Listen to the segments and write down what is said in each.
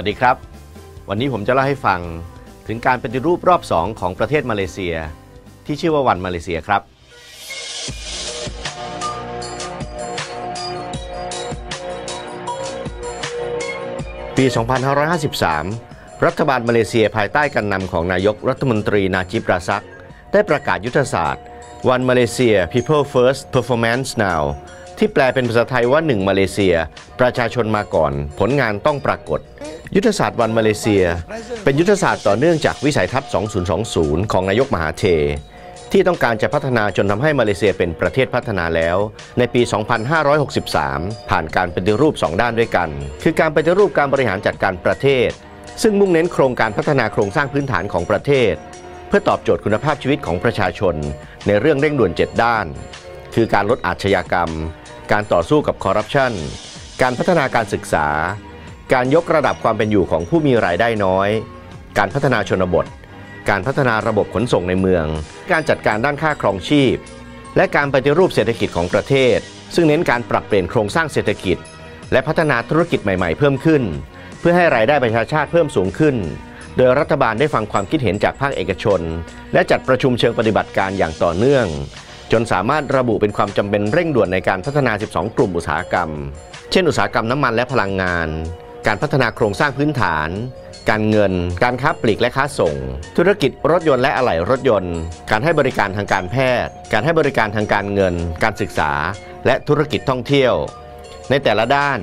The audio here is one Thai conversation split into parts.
วัสดีครับ วันนี้ผมจะเล่าให้ฟังถึงการปฏิรูปรอบ2ของประเทศมาเลเซีย ที่ชื่อว่าวันมาเลเซียครับ ปี 2553 รัฐบาลมาเลเซียภายใต้การนำของนายกรัฐมนตรีนาจิบราซัก ได้ประกาศยุทธศาสตร์ One Malaysia People First Performance Now ที่แปลเป็นภาษาไทยว่า 1 มาเลเซีย ประชาชนมาก่อน ผลงานต้องปรากฏ ยุทธศาสตร์วันมาเลเซีย เป็นยุทธศาสตร์ต่อเนื่องจากวิสัยทัศน์ 2020 ของนายกมหาเท ที่ต้องการจะพัฒนาจนทำให้มาเลเซียเป็นประเทศพัฒนาแล้ว ในปี 2563 ผ่านการปฏิรูป 2 ด้านด้วยกัน คือการปฏิรูปการบริหารจัดการประเทศ ซึ่งมุ่งเน้นโครงการพัฒนาโครงสร้างพื้นฐานของประเทศ เพื่อตอบโจทย์คุณภาพชีวิตของประชาชน ในเรื่องเร่งด่วน 7 ด้าน คือการลดอาชญากรรม การต่อสู้กับคอร์รัปชันการพัฒนาการศึกษา การยกระดับความเป็นอยู่ของผู้มีรายได้น้อย การพัฒนาชนบท การพัฒนาระบบขนส่งในเมือง การจัดการด้านค่าครองชีพ และการปฏิรูปเศรษฐกิจของประเทศ ซึ่งเน้นการปรับเปลี่ยนโครงสร้างเศรษฐกิจ และพัฒนาธุรกิจใหม่ๆ เพิ่มขึ้น เพื่อให้รายได้ประชาชาติเพิ่มสูงขึ้น โดยรัฐบาลได้ฟังความคิดเห็นจากภาคเอกชน และจัดประชุมเชิงปฏิบัติการอย่างต่อเนื่อง จนสามารถระบุเป็นความจำเป็นเร่งด่วนในการพัฒนา 12 กลุ่มอุตสาหกรรม เช่น อุตสาหกรรมน้ำมันและพลังงาน การพัฒนาโครงสร้างพื้นฐาน การเงิน การค้าปลีกและค้าส่ง ธุรกิจรถยนต์และอะไหล่รถยนต์ การให้บริการทางการแพทย์ การให้บริการทางการเงิน การศึกษา และธุรกิจท่องเที่ยว ในแต่ละด้าน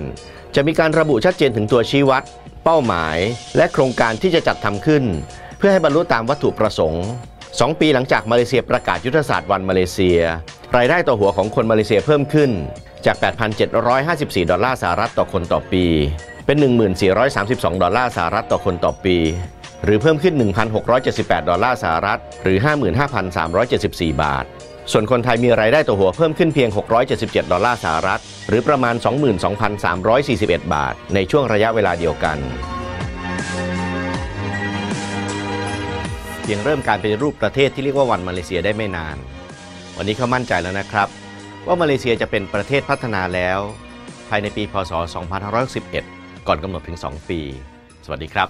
จะมีการระบุชัดเจนถึงตัวชี้วัด เป้าหมาย และโครงการที่จะจัดทำขึ้น เพื่อให้บรรลุตามวัตถุประสงค์ 2 ปีหลังจากมาเลเซียประกาศยุทธศาสตร์วันมาเลเซีย รายได้ต่อหัวของคนมาเลเซียเพิ่มขึ้นจาก 8,754 ดอลลาร์สหรัฐต่อคนต่อปี เป็น 1432 ดอลลาร์สหรัฐต่อคนต่อปี หรือเพิ่มขึ้น 1,678 ดอลลาร์สหรัฐ หรือ 55,374 บาท ส่วนคนไทยมีรายได้ต่อหัวเพิ่มขึ้นเพียง 677 ดอลลาร์สหรัฐ หรือประมาณ 22,341 บาท ในช่วงระยะเวลาเดียวกันเพียงเริ่มการเป็นรูปประเทศที่เรียกว่าวันมาเลเซียได้ไม่นาน วันนี้เขามั่นใจแล้วนะครับ ว่ามาเลเซียจะเป็นประเทศพัฒนาแล้ว ภายในปีพศ 2561 ก่อนกำหนดถึง2 ปี สวัสดีครับ